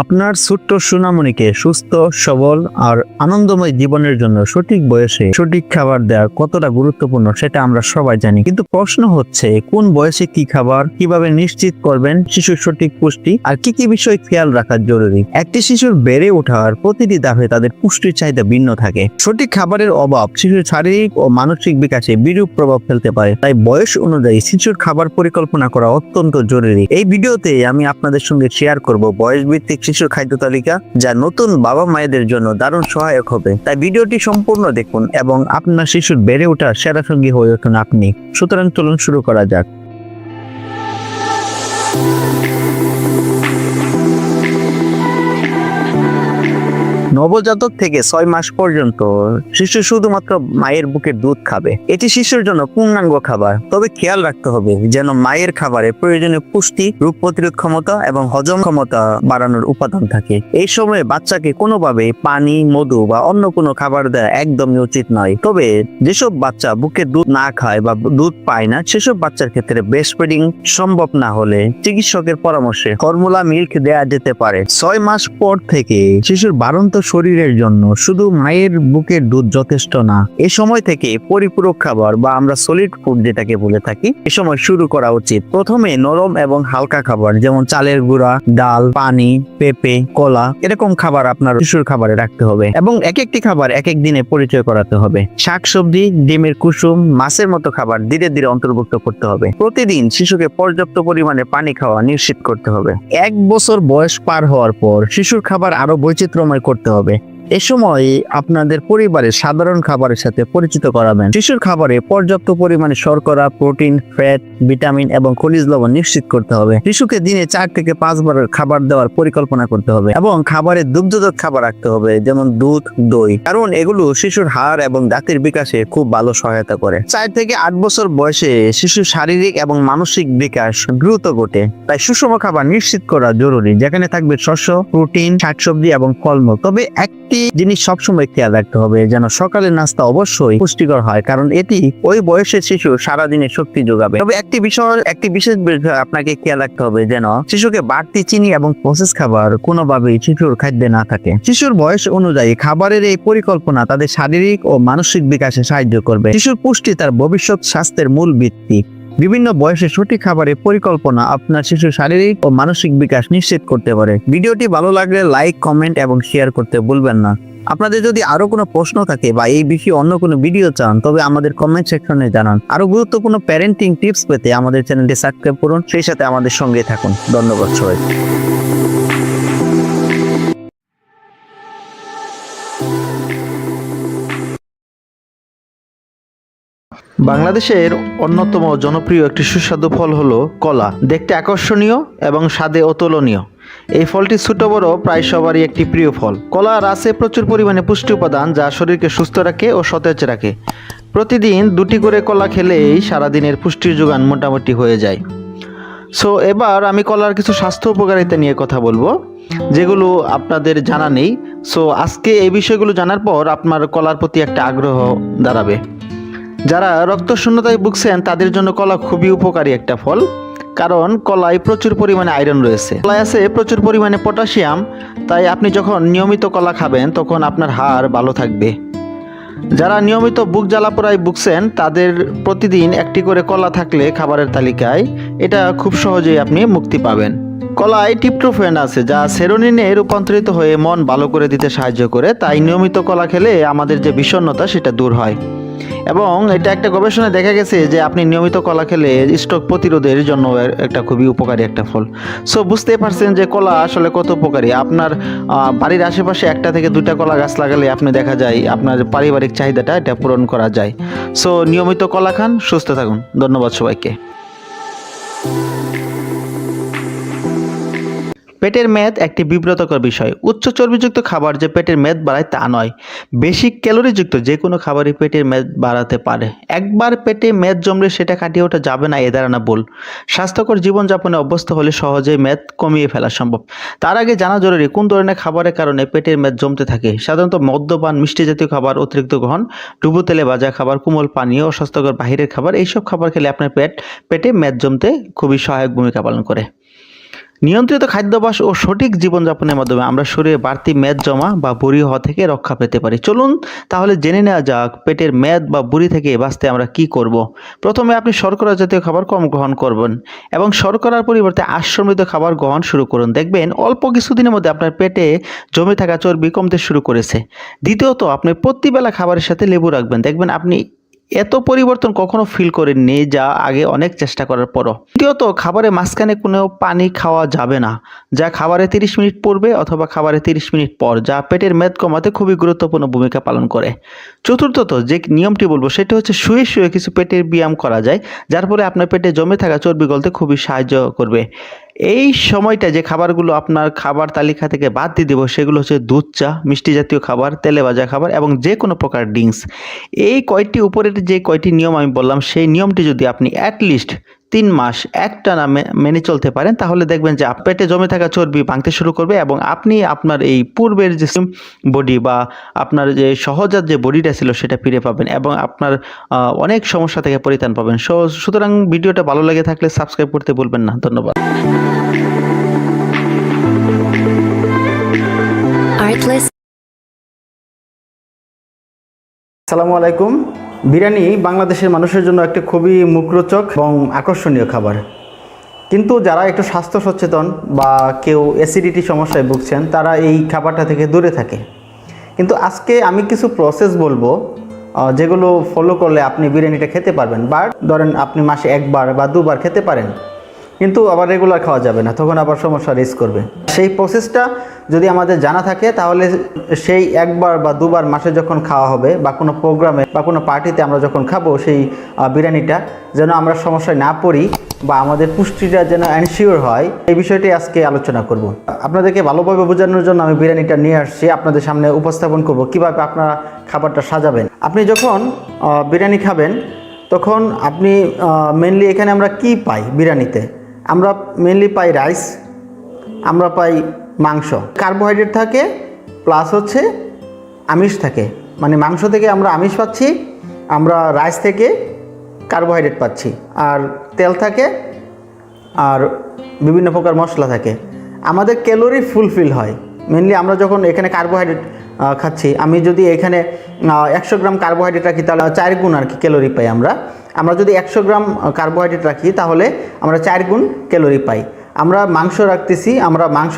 আপনার ছোট্ট সোনামণিকে সুস্থ, সবল আর আনন্দময় জীবনের জন্য সঠিক বয়সে সঠিক খাবার দেওয়া কতটা গুরুত্বপূর্ণ সেটা আমরা সবাই জানি। কিন্তু প্রশ্ন হচ্ছে, কোন বয়সে কি খাবার কীভাবে নিশ্চিত করবেন শিশুর সঠিক পুষ্টি আর কি কি বিষয় খেয়াল রাখা জরুরি? একটি শিশুর বেড়ে ওঠার প্রতিটি ধাপে তাদের পুষ্টির চাহিদা ভিন্ন থাকে। সঠিক খাবারের অভাব শিশুর শারীরিক ও মানসিক বিকাশে বিরূপ প্রভাব ফেলতে পারে। তাই বয়স অনুযায়ী শিশুর খাবার পরিকল্পনা করা অত্যন্ত জরুরি। এই ভিডিওতে আমি আপনাদের সঙ্গে শেয়ার করব বয়স ভিত্তিক শিশুর খাদ্য তালিকা, যা নতুন বাবা মায়েদের জন্য দারুণ সহায়ক হবে। তাই ভিডিওটি সম্পূর্ণ দেখুন এবং আপনার শিশুর বেড়ে ওঠার সেরা সঙ্গী হয়ে উঠুন আপনি। সুতরাং চলুন শুরু করা যাক। নবজাতক থেকে ছয় মাস পর্যন্ত শিশু শুধুমাত্র মায়ের বুকের দুধ খাবে। এটি শিশুর জন্য পূর্ণাঙ্গ খাবার। তবে খেয়াল রাখতে হবে যেন মায়ের খাবারে প্রয়োজনীয় পুষ্টি, রোগ প্রতিরোধ ক্ষমতা এবং হজম ক্ষমতা বাড়ানোর উপাদান থাকে। এই সময়ে বাচ্চাকে কোনোভাবে পানি, মধু বা অন্য কোনো খাবার দেওয়া একদমই উচিত নয়। তবে যেসব বাচ্চা বুকের দুধ না খায় বা দুধ পায় না, সেসব বাচ্চার ক্ষেত্রে ব্রেস্ট ফিডিং সম্ভব না হলে চিকিৎসকের পরামর্শে ফর্মুলা মিল্ক দেয়া যেতে পারে। ছয় মাস পর থেকে শিশুর বাড়ন্ত শরীরের জন্য, শুধু মায়ের বুকের দুধ যথেষ্ট না, এ সময় থেকে পরিপূরক খাবার বা আমরা সলিড ফুড যেটাকে বলে থাকি, এ সময় শুরু করা উচিত। প্রথমে নরম এবং হালকা খাবার, যেমন চালের গুঁড়া, ডাল, পানি, পেঁপে, কলা, এরকম খাবার আপনার শিশুর খাবারে রাখতে হবে এবং এক একটি খাবার এক এক দিনে পরিচয় করাতে হবে। শাকসবজি, ডিমের কুসুম, মাছের মতো খাবার ধীরে ধীরে অন্তর্ভুক্ত করতে হবে। প্রতিদিন শিশুকে পর্যাপ্ত পরিমাণে পানি খাওয়া নিশ্চিত করতে হবে। এক বছর বয়স পার হওয়ার পর শিশুর খাবার আরও বৈচিত্র্যময় করতে হবে। এ সময় আপনাদের পরিবারের সাধারণ খাবারের সাথে পরিচিত করাবেন। শিশুর খাবারে পর্যাপ্ত পরিমাণে শর্করা, প্রোটিন, ফ্যাট, ভিটামিন এবং খনিজ লবণ নিশ্চিত করতে হবে। শিশুকে দিনে চার থেকে পাঁচ পাঁচবার খাবার দেওয়ার পরিকল্পনা করতে হবে এবং খাবারে দুগ্ধজাত খাবার রাখতে হবে, যেমন দুধ, দই। কারণ এগুলো শিশুর হাড় এবং দাঁতের বিকাশে খুব ভালো সহায়তা করে। চার থেকে আট বছর বয়সে শিশুর শারীরিক এবং মানসিক বিকাশ দ্রুত ঘটে। তাই সুষম খাবার নিশ্চিত করা জরুরি। যেখানে থাকবে শস্য, প্রোটিন, শাকসবজি এবং ফলমূল। তবে একটি জিনিস সবসময় খেয়াল রাখতে হবে, যেন সকালের নাস্তা অবশ্যই পুষ্টিকর হয়, কারণ এটি ওই বয়সের শিশু সারাদিনের শক্তি যোগাবে। তবে একটি বিষয়, একটি বিশেষ বিষয় আপনাকে খেয়াল রাখতে হবে, যেন শিশুকে বাড়তি চিনি এবং প্রসেস খাবার কোনোভাবেই শিশুর খাদ্যে না থাকে। শিশুর বয়স অনুযায়ী খাবারের এই পরিকল্পনা তাদের শারীরিক ও মানসিক বিকাশে সাহায্য করবে। শিশুর পুষ্টি তার ভবিষ্যৎ স্বাস্থ্যের মূল ভিত্তি। বিভিন্ন বয়সে সঠিক খাবারের পরিকল্পনা আপনার শিশু শারীরিক ও মানসিক বিকাশ নিশ্চিত করতে পারে। ভিডিওটি ভালো লাগলে লাইক, কমেন্ট এবং শেয়ার করতে ভুলবেন না। আপনাদের যদি আরও কোনো প্রশ্ন থাকে বা এই বিষয়ে অন্য কোনো ভিডিও চান, তবে আমাদের কমেন্ট সেকশনে জানান। আরও গুরুত্বপূর্ণ প্যারেন্টিং টিপস পেতে আমাদের চ্যানেলটি সাবস্ক্রাইব করুন, সেই সাথে আমাদের সঙ্গে থাকুন। ধন্যবাদ সবাই বাংলাদেশের অন্যতম জনপ্রিয় একটি সুস্বাদু ফল হলো কলা। দেখতে আকর্ষণীয় এবং স্বাদে অতুলনীয়। এই ফলটি ছোট বড়, প্রায় সবারই একটি প্রিয় ফল। কলার আছে প্রচুর পরিমাণে পুষ্টি উপাদান যা শরীরকে সুস্থ রাখে ও সতেজ রাখে। প্রতিদিন দুটি করে কলা খেলেই সারাদিনের পুষ্টির যোগান মোটামুটি হয়ে যায়। সো এবার আমি কলার কিছু স্বাস্থ্য উপকারিতা নিয়ে কথা বলব, যেগুলো আপনাদের জানা নেই। সো আজকে এই বিষয়গুলো জানার পর আপনার কলার প্রতি একটা আগ্রহ দাঁড়াবে। যারা রক্ত শূন্যতায় ভুগছেন, তাদের জন্য কলা খুবই উপকারী একটা ফল, কারণ কলায় প্রচুর পরিমাণে আয়রন রয়েছে। কলায় আছে প্রচুর পরিমাণে পটাশিয়াম, তাই আপনি যখন নিয়মিত কলা খাবেন, তখন আপনার হাড় ভালো থাকবে। যারা নিয়মিত বুক জ্বালাপোড়ায় ভুগছেন, তাদের প্রতিদিন একটি করে কলা থাকলে খাবারের তালিকায় এটা খুব সহজেই আপনি মুক্তি পাবেন। কলায় টিপট্রোফেন আছে, যা সেরোনিনে রূপান্তরিত হয়ে মন ভালো করে দিতে সাহায্য করে, তাই নিয়মিত কলা খেলে আমাদের যে বিষণ্ণতা, সেটা দূর হয়। এবং এটা একটা গবেষণায় দেখা গেছে যে আপনি নিয়মিত কলা খেলে স্ট্রোক প্রতিরোধের জন্য একটা খুবই উপকারী একটা ফল। সো বুঝতে পারছেন যে কলা আসলে কত উপকারী। আপনার বাড়ির আশেপাশে একটা থেকে দুইটা কলা গাছ লাগালে আপনি দেখা যায় আপনার পারিবারিক চাহিদাটা এটা পূরণ করা যায়। সো নিয়মিত কলা খান, সুস্থ থাকুন। ধন্যবাদ সবাইকে। পেটের মেদ একটি বিব্রতকর বিষয়। উচ্চ চর্বিযুক্ত খাবার যে পেটের মেদ বাড়ায় তা নয়। বেশি ক্যালোরিযুক্ত যে কোনো খাবারই পেটের মেদ বাড়াতে পারে। একবার পেটে মেদ জমলে সেটা কাটিয়ে ওঠা যাবে না, এ ধারণা ভুল। স্বাস্থ্যকর জীবনযাপনে অভ্যস্ত হলে সহজেই মেদ কমিয়ে ফেলা সম্ভব। তার আগে জানা জরুরি কোন ধরনের খাবারের কারণে পেটের মেদ জমতে থাকে। সাধারণত মদ্যপান, মিষ্টি জাতীয় খাবার, অতিরিক্ত গ্রহণ ডুবো তেলে ভাজা খাবার, কোমল পানীয়, অস্বাস্থ্যকর বাহিরের খাবার, এইসব খাবার খেলে আপনার পেট, পেটে মেদ জমতে খুবই সহায়ক ভূমিকা পালন করে। নিয়ন্ত্রিত খাদ্যাভ্যাস ও সঠিক জীবনযাপনের মাধ্যমে আমরা শরীরে বাড়তি মেদ জমা বা বুড়ি হওয়া থেকে রক্ষা পেতে পারি। চলুন তাহলে জেনে নেওয়া যাক পেটের মেদ বা বুড়ি থেকে বাঁচতে আমরা কি করব। প্রথমে আপনি শর্করা জাতীয় খাবার কম গ্রহণ করবেন এবং শর্করার পরিবর্তে আশ্রমিত খাবার গ্রহণ শুরু করুন। দেখবেন অল্প কিছুদিনের মধ্যে আপনার পেটে জমে থাকা চর্বি কমতে শুরু করেছে। দ্বিতীয়ত আপনি প্রতিবেলা খাবারের সাথে লেবু রাখবেন। দেখবেন আপনি এত পরিবর্তন কখনো ফিল করেননি যা আগে অনেক চেষ্টা করার পরও। দ্বিতীয়ত, খাবারের মাঝখানে কোনো পানি খাওয়া যাবে না, যা খাবারে তিরিশ মিনিট পূর্বে অথবা খাবারে তিরিশ মিনিট পর, যা পেটের মেদ কমাতে খুবই গুরুত্বপূর্ণ ভূমিকা পালন করে। চতুর্থত, যে নিয়মটি বলব, সেটি হচ্ছে শুয়ে শুয়ে কিছু পেটের ব্যায়াম করা যায়, যার ফলে আপনার পেটে জমে থাকা চর্বি গলতে খুবই সাহায্য করবে। এই সময়টা যে খাবারগুলো আপনার খাবার তালিকা থেকে বাদ দিয়ে দেবো, সেগুলো হচ্ছে দুধ চা, মিষ্টি জাতীয় খাবার, তেলে ভাজা খাবার এবং যে কোনো প্রকার ড্রিঙ্কস এই কয়টি উপরের যে কয়টি নিয়ম আমি বললাম, সেই নিয়মটি যদি আপনি অ্যাটলিস্ট তিন মাস একটানা মেনে চলতে পারেন, তাহলে দেখবেন যে পেটে জমে থাকা চর্বি ভাঙতে শুরু করবে এবং আপনি আপনার এই পূর্বের যে বডি বা আপনার যে সহজাত যে বডিটা ছিল সেটা ফিরে পাবেন এবং আপনার অনেক সমস্যা থেকে পরিত্রাণ পাবেন। সুতরাং ভিডিওটা ভালো লেগে থাকলে সাবস্ক্রাইব করতে ভুলবেন না। ধন্যবাদ। Let's সালামু আলাইকুম। বিরিয়ানি বাংলাদেশের মানুষের জন্য একটি খুবই মুখরোচক এবং আকর্ষণীয় খাবার। কিন্তু যারা একটু স্বাস্থ্য সচেতন বা কেউ অ্যাসিডিটি সমস্যায় ভুগছেন, তারা এই খাবারটা থেকে দূরে থাকে। কিন্তু আজকে আমি কিছু প্রসেস বলব যেগুলো ফলো করলে আপনি বিরিয়ানিটা খেতে পারবেন। বা ধরেন আপনি মাসে একবার বা দুবার খেতে পারেন। কিন্তু আবার রেগুলার খাওয়া যাবে না, তখন আবার সমস্যা রিস্ক করবে। সেই প্রসেসটা যদি আমাদের জানা থাকে, তাহলে সেই একবার বা দুবার মাসে যখন খাওয়া হবে, বা কোনো প্রোগ্রামে বা কোনো পার্টিতে আমরা যখন খাব, সেই বিরিয়ানিটা, যেন আমরা সমস্যায় না পড়ি, বা আমাদের পুষ্টিটা যেন এনশিওর হয়, এই বিষয়টি আজকে আলোচনা করব। আপনাদেরকে ভালোভাবে বোঝানোর জন্য আমি বিরিয়ানিটা নিয়ে আসছি, আপনাদের সামনে উপস্থাপন করব, কীভাবে আপনারা খাবারটা সাজাবেন। আপনি যখন বিরিয়ানি খাবেন, তখন আপনি মেনলি এখানে আমরা কি পাই বিরিয়ানিতে? আমরা মেনলি পাই রাইস আমরা পাই মাংস। কার্বোহাইড্রেট থাকে প্লাস হচ্ছে আমিষ থাকে। মানে মাংস থেকে আমরা আমিষ পাচ্ছি, আমরা রাইস থেকে কার্বোহাইড্রেট পাচ্ছি। আর তেল থাকে, আর বিভিন্ন প্রকার মশলা থাকে। আমাদের ক্যালোরি ফুলফিল হয়। মেনলি আমরা যখন এখানে কার্বোহাইড্রেট খাচ্ছি, আমি যদি এখানে একশো গ্রাম কার্বোহাইড্রেট রাখি, তাহলে চার গুণ আর কি ক্যালোরি পাই আমরা। আমরা যদি একশো গ্রাম কার্বোহাইড্রেট রাখি, তাহলে আমরা চার গুণ ক্যালোরি পাই। আমরা মাংস রাখতেছি, আমরা মাংস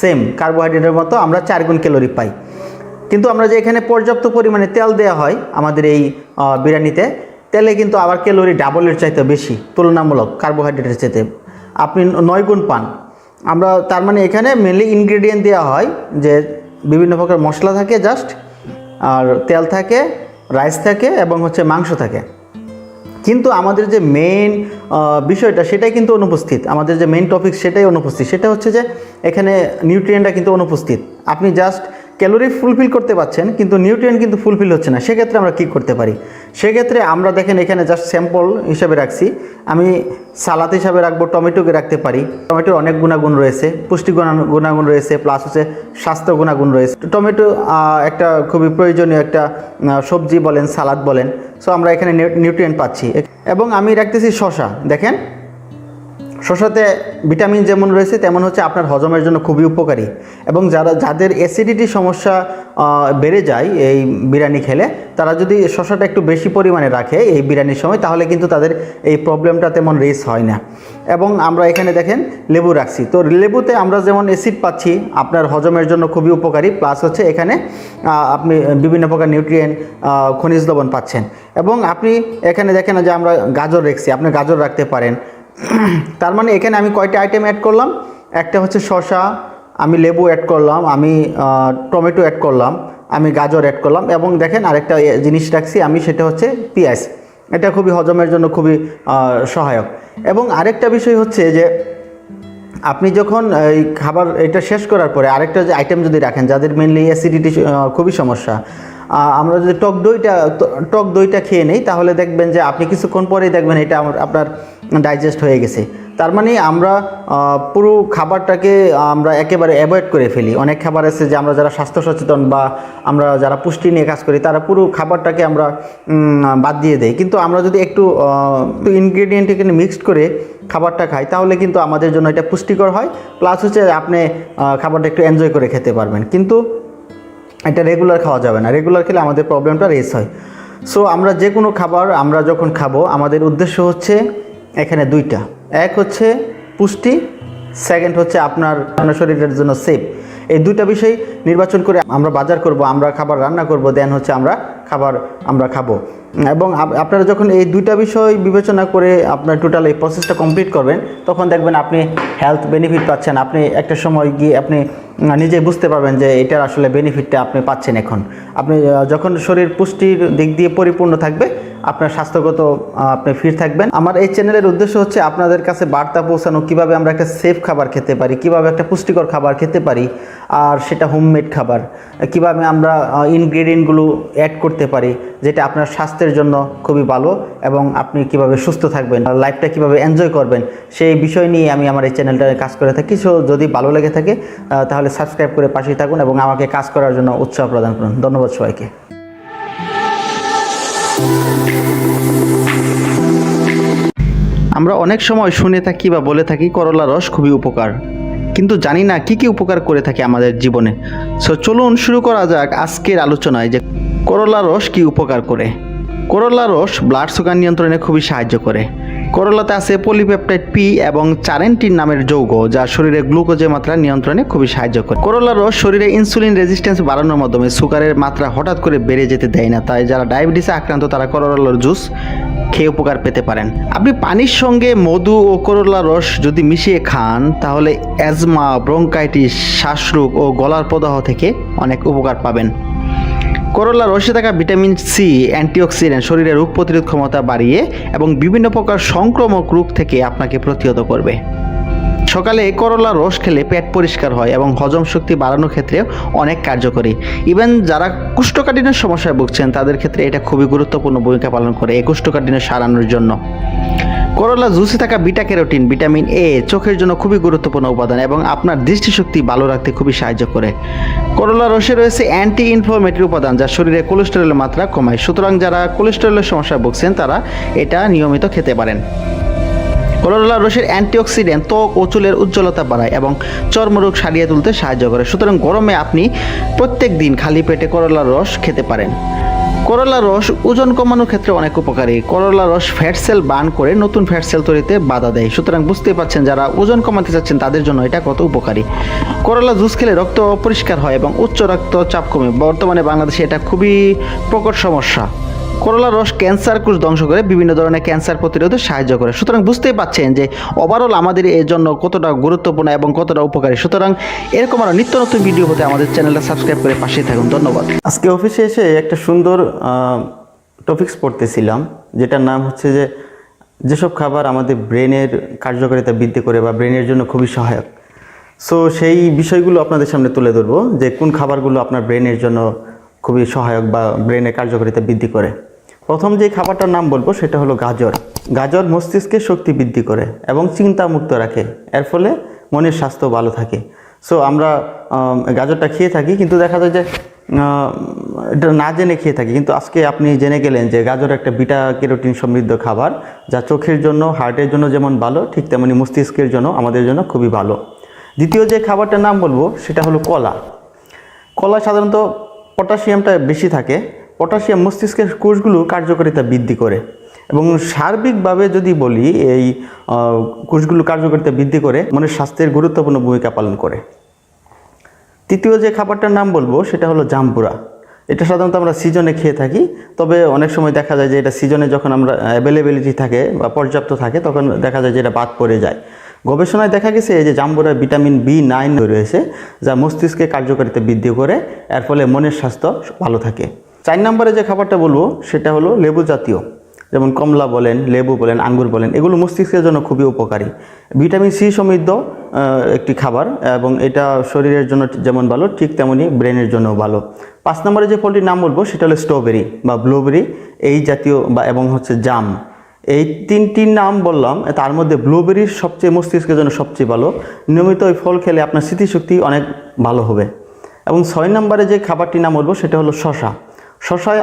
সেম কার্বোহাইড্রেটের মতো, আমরা চার গুণ ক্যালোরি পাই। কিন্তু আমরা যে এখানে পর্যাপ্ত পরিমাণে তেল দেওয়া হয়, আমাদের এই বিরিয়ানিতে, তেলে কিন্তু আবার ক্যালোরি ডাবলের চাইতে বেশি, তুলনামূলক কার্বোহাইড্রেটের চাইতে। আপনি নয় গুণ পান। আমরা তার মানে এখানে মেনলি ইনগ্রেডিয়েন্ট দেওয়া হয়, যে বিভিন্ন প্রকার মশলা থাকে জাস্ট আর তেল থাকে রাইস থাকে এবং হচ্ছে মাংস থাকে। কিন্তু আমাদের যে মেইন বিষয়টা সেটাই কিন্তু অনুপস্থিত। আমাদের যে মেইন টপিক সেটাই অনুপস্থিত। সেটা হচ্ছে যে এখানে নিউট্রিয়েন্টটা কিন্তু অনুপস্থিত। আপনি জাস্ট ক্যালোরি ফুলফিল করতে পারছেন কিন্তু নিউট্রিয়েন্ট কিন্তু ফুলফিল হচ্ছে না। সেক্ষেত্রে আমরা কী করতে পারি? সেক্ষেত্রে আমরা দেখেন এখানে জাস্ট স্যাম্পল হিসাবে রাখছি। আমি সালাদ হিসাবে রাখব, টমেটোকে রাখতে পারি। টমেটোর অনেক গুণাগুণ রয়েছে পুষ্টি গুণা- গুণাগুণ রয়েছে প্লাস হচ্ছে স্বাস্থ্য গুণাগুণ রয়েছে। টমেটো একটা খুবই প্রয়োজনীয় একটা সবজি বলেন, সালাদ বলেন। সো আমরা এখানে নিউট্রিয়েন্ট পাচ্ছি। এবং আমি রাখতেছি শশা দেখেন। শসাতে ভিটামিন যেমন রয়েছে, তেমন হচ্ছে আপনার হজমের জন্য খুবই উপকারী। এবং যারা, যাদের অ্যাসিডিটি সমস্যা বেড়ে যায় এই বিরিয়ানি খেলে, তারা যদি শসাটা একটু বেশি পরিমাণে রাখে এই বিরিয়ানির সময়, তাহলে কিন্তু তাদের এই প্রবলেমটা তেমন রেস হয় না। এবং আমরা এখানে দেখেন লেবু রাখছি। তো লেবুতে আমরা যেমন অ্যাসিড পাচ্ছি, আপনার হজমের জন্য খুবই উপকারী। প্লাস হচ্ছে এখানে আপনি বিভিন্ন প্রকার নিউট্রিয়েন্ট খনিজ লবণ পাচ্ছেন। এবং আপনি এখানে দেখেন যে আমরা গাজর রেখছি, আপনি গাজর রাখতে পারেন। তার মানে এখানে আমি কয়টা আইটেম অ্যাড করলাম? একটা হচ্ছে শসা, আমি লেবু অ্যাড করলাম, আমি টমেটো অ্যাড করলাম, আমি গাজর অ্যাড করলাম এবং দেখেন আরেকটা জিনিস রাখছি আমি, সেটা হচ্ছে পেঁয়াজ। এটা খুবই হজমের জন্য খুবই সহায়ক। এবং আরেকটা বিষয় হচ্ছে যে, আপনি যখন এই খাবার এটা শেষ করার পরে আরেকটা যে আইটেম যদি রাখেন, যাদের মেনলি অ্যাসিডিটি খুবই সমস্যা আমরা যদি টক দইটা টক দইটা খেয়ে নেই, তাহলে দেখবেন যে আপনি কিছুক্ষণ পরেই দেখবেন এটা আপনার ডাইজেস্ট হয়ে গেছে। তার মানে আমরা পুরো খাবারটাকে আমরা একেবারে অ্যাভয়েড করে ফেলি। অনেক খাবার আছে যে আমরা যারা স্বাস্থ্য সচেতন বা আমরা যারা পুষ্টি নিয়ে কাজ করি, তারা পুরো খাবারটাকে আমরা বাদ দিয়ে দেই কিন্তু আমরা যদি একটু ইনগ্রেডিয়েন্ট এখানে মিক্সড করে খাবারটা খাই, তাহলে কিন্তু আমাদের জন্য এটা পুষ্টিকর হয়। প্লাস হচ্ছে আপনি খাবারটা একটু এনজয় করে খেতে পারবেন। কিন্তু এটা রেগুলার খাওয়া যাবে না। রেগুলার খেলে আমাদের প্রবলেমটা রেস হয়। সো আমরা যে কোনো খাবার আমরা যখন খাব, আমাদের উদ্দেশ্য হচ্ছে এখানে দুইটা। এক হচ্ছে পুষ্টি সেকেন্ড হচ্ছে আপনার আপনার শরীরের জন্য সেফ এই দুইটা বিষয় নির্বাচন করে আমরা বাজার করব, আমরা খাবার রান্না করব দেন হচ্ছে আমরা খাবার, আমরা খাব। এবং আপনারা যখন এই দুইটা বিষয় বিবেচনা করে আপনার টোটাল এই প্রসেসটা কমপ্লিট করবেন, তখন দেখবেন আপনি হেলথ বেনিফিট পাচ্ছেন। আপনি একটা সময় গিয়ে আপনি নিজে বুঝতে পারবেন যে এটার আসলে বেনিফিটটা আপনি পাচ্ছেন এখন। আপনি যখন শরীর পুষ্টির দিক দিয়ে পরিপূর্ণ থাকবে, আপনার স্বাস্থ্যগত আপনি ফিট থাকবেন। আমার এই চ্যানেলের উদ্দেশ্য হচ্ছে আপনাদের কাছে বার্তা পৌঁছানো, কীভাবে আমরা একটা সেফ খাবার খেতে পারি, কীভাবে একটা পুষ্টিকর খাবার খেতে পারি, আর সেটা হোমমেড খাবার। কীভাবে আমরা ইনগ্রেডিয়েন্টগুলো অ্যাড করতে পারি, যেটা আপনার স্বাস্থ্যের জন্য খুবই ভালো এবং আপনি কীভাবে সুস্থ থাকবেন লাইফটা কীভাবে এনজয় করবেন, সেই বিষয় নিয়ে আমি আমার এই চ্যানেলটায় কাজ করে থাকি। সো যদি ভালো লেগে থাকে তাহলে সাবস্ক্রাইব করে পাশেই থাকুন এবং আমাকে কাজ করার জন্য উৎসাহ প্রদান করুন। ধন্যবাদ সবাইকে। আমরা অনেক সময় শুনে থাকি বা বলে থাকি করলা রস খুবই উপকার। কিন্তু জানি না কি কি উপকার করে থাকে আমাদের জীবনে। সো চলুন শুরু করা যাক আজকের আলোচনায় যে করলা রস কি উপকার করে। করলা রস ব্লাড সুগার নিয়ন্ত্রণে খুবই সাহায্য করে। করলাতে আছে পলিপেপটাইড পি এবং চারেন্টিন নামের যৌগ, যা শরীরে গ্লুকোজের মাত্রা নিয়ন্ত্রণে খুবই সাহায্য করে। করলা রস শরীরে ইনসুলিন রেজিস্ট্যান্স বাড়ানোর মাধ্যমে সুগারের মাত্রা হঠাৎ করে বেড়ে যেতে দেয় না, তাই যারা ডায়াবেটিসে আক্রান্ত তারা করলার জুস খেয়ে উপকার পেতে পারেন। আপনি পানির সঙ্গে মধু ও করলা রস যদি মিশিয়ে খান, তাহলে অ্যাজমা ব্রঙ্কাইটিস শ্বাসরোগ ও গলার প্রদাহ থেকে অনেক উপকার পাবেন। করলা রসে থাকা ভিটামিন সি অ্যান্টিঅক্সিডেন্ট, শরীরে রোগ প্রতিরোধ ক্ষমতা বাড়িয়ে এবং বিভিন্ন প্রকার সংক্রমক রোগ থেকে আপনাকে প্রতিহত করবে। সকালে করলা রস খেলে পেট পরিষ্কার হয় এবং হজম শক্তি বাড়ানোর ক্ষেত্রে অনেক কার্যকরী। ইভেন যারা কুষ্ঠকাঠিন্যের সমস্যায় ভুগছেন, তাদের ক্ষেত্রে এটা খুবই গুরুত্বপূর্ণ ভূমিকা পালন করে এই কুষ্ঠকাঠিন্য সারানোর জন্য। করলা জুসে থাকা বিটা ক্যারোটিন ভিটামিন এ চোখের জন্য খুবই গুরুত্বপূর্ণ উপাদান এবং আপনার দৃষ্টিশক্তি ভালো রাখতে খুবই সাহায্য করে। করলা রসে রয়েছে অ্যান্টি ইনফ্লামেটরি উপাদান যা শরীরে কোলেস্টেরলের মাত্রা কমায়। সুতরাং যারা কোলেস্টেরলের সমস্যায় ভুগছেন, তারা এটা নিয়মিত খেতে পারেন। করলা রসের অ্যান্টিঅক্সিডেন্ট ত্বক ও চুলের উজ্জ্বলতা বাড়ায় এবং চর্মরোগ সারিয়ে তুলতে সাহায্য করে। সুতরাং গরমে আপনি প্রত্যেক দিন খালি পেটে করলার রস খেতে পারেন। করলা রস ওজন কমানোর ক্ষেত্রে অনেক উপকারী। করলা রস ফ্যাট সেল বার্ন করে নতুন ফ্যাট সেল তৈরিতে বাধা দেয়। সুতরাং বুঝতেই পারছেন যারা ওজন কমাতে চাচ্ছেন তাদের জন্য এটা কত উপকারী। করলা জুস খেলে রক্ত অপরিষ্কার হয় এবং উচ্চ রক্তচাপ কমে। বর্তমানে বাংলাদেশে এটা খুবই প্রকট সমস্যা। করলা রস ক্যান্সার কোষ ধ্বংস করে বিভিন্ন ধরনের ক্যান্সার প্রতিরোধে সাহায্য করে। সুতরাং বুঝতেই পাচ্ছেন যে ওভারঅল আমাদের এর জন্য কতটা গুরুত্বপূর্ণ এবং কতটা উপকারী। সুতরাং এরকম আরও নিত্য নতুন ভিডিও হতে আমাদের চ্যানেলটা সাবস্ক্রাইব করে পাশেই থাকুন। ধন্যবাদ। আজকে অফিসে এসে একটা সুন্দর টপিক্স পড়তেছিলাম, যেটার নাম হচ্ছে যে যেসব খাবার আমাদের ব্রেনের কার্যকারিতা বৃদ্ধি করে বা ব্রেনের জন্য খুবই সহায়ক। সো সেই বিষয়গুলো আপনাদের সামনে তুলে ধরবো যে কোন খাবারগুলো আপনার ব্রেনের জন্য খুবই সহায়ক বা ব্রেনের কার্যকারিতা বৃদ্ধি করে। প্রথম যে খাবারটার নাম বলব সেটা হলো গাজর। গাজর মস্তিষ্কের শক্তি বৃদ্ধি করে এবং চিন্তামুক্ত রাখে। এর ফলে মনের স্বাস্থ্য ভালো থাকে। সো আমরা গাজরটা খেয়ে থাকি, কিন্তু দেখা যায় যে এটা না জেনে খেয়ে থাকি। কিন্তু আজকে আপনি জেনে গেলেন যে গাজর একটা বিটা ক্যারোটিন সমৃদ্ধ খাবার যা চোখের জন্য, হার্টের জন্য যেমন ভালো, ঠিক তেমনি মস্তিষ্কের জন্য, আমাদের জন্য খুবই ভালো। দ্বিতীয় যে খাবারটার নাম বলব সেটা হলো কলা। কলা সাধারণত পটাশিয়ামটা বেশি থাকে। পটাশিয়াম মস্তিষ্কের কোষগুলো কার্যকারিতা বৃদ্ধি করে। এবং সার্বিকভাবে যদি বলি, এই কোষগুলো কার্যকারিতা বৃদ্ধি করে মনের স্বাস্থ্যের গুরুত্বপূর্ণ ভূমিকা পালন করে। তৃতীয় যে খাবারটার নাম বলব, সেটা হলো জাম্বুরা। এটা সাধারণত আমরা সিজনে খেয়ে থাকি, তবে অনেক সময় দেখা যায় যে এটা সিজনে যখন আমরা অ্যাভেলেবিলিটি থাকে বা পর্যাপ্ত থাকে, তখন দেখা যায় যে এটা বাদ পড়ে যায়। গবেষণায় দেখা গেছে এই যে জাম্বুরায় ভিটামিন বি নাইন রয়েছে, যা মস্তিষ্কে কার্যকারিতা বৃদ্ধি করে, এর ফলে মনের স্বাস্থ্য ভালো থাকে। চার নম্বরে যে খাবারটা বলব, সেটা হলো লেবু জাতীয়। যেমন কমলা বলেন, লেবু বলেন, আঙ্গুর বলেন, এগুলো মস্তিষ্কের জন্য খুবই উপকারী। ভিটামিন সি সমৃদ্ধ একটি খাবার, এবং এটা শরীরের জন্য যেমন ভালো, ঠিক তেমনি ব্রেনের জন্য ভালো। পাঁচ নম্বরে যে ফলটির নাম বলব, সেটা হলো স্ট্রবেরি বা ব্লুবেরি, এই জাতীয় বা এবং হচ্ছে জাম। এই তিনটির নাম বললাম, তার মধ্যে ব্লুবেরির সবচেয়ে মস্তিষ্কের জন্য সবচেয়ে ভালো। নিয়মিত ওই ফল খেলে আপনার স্মৃতিশক্তি অনেক ভালো হবে। এবং ছয় নম্বরে যে খাবারটির নাম বলব, সেটা হলো শশা শশায়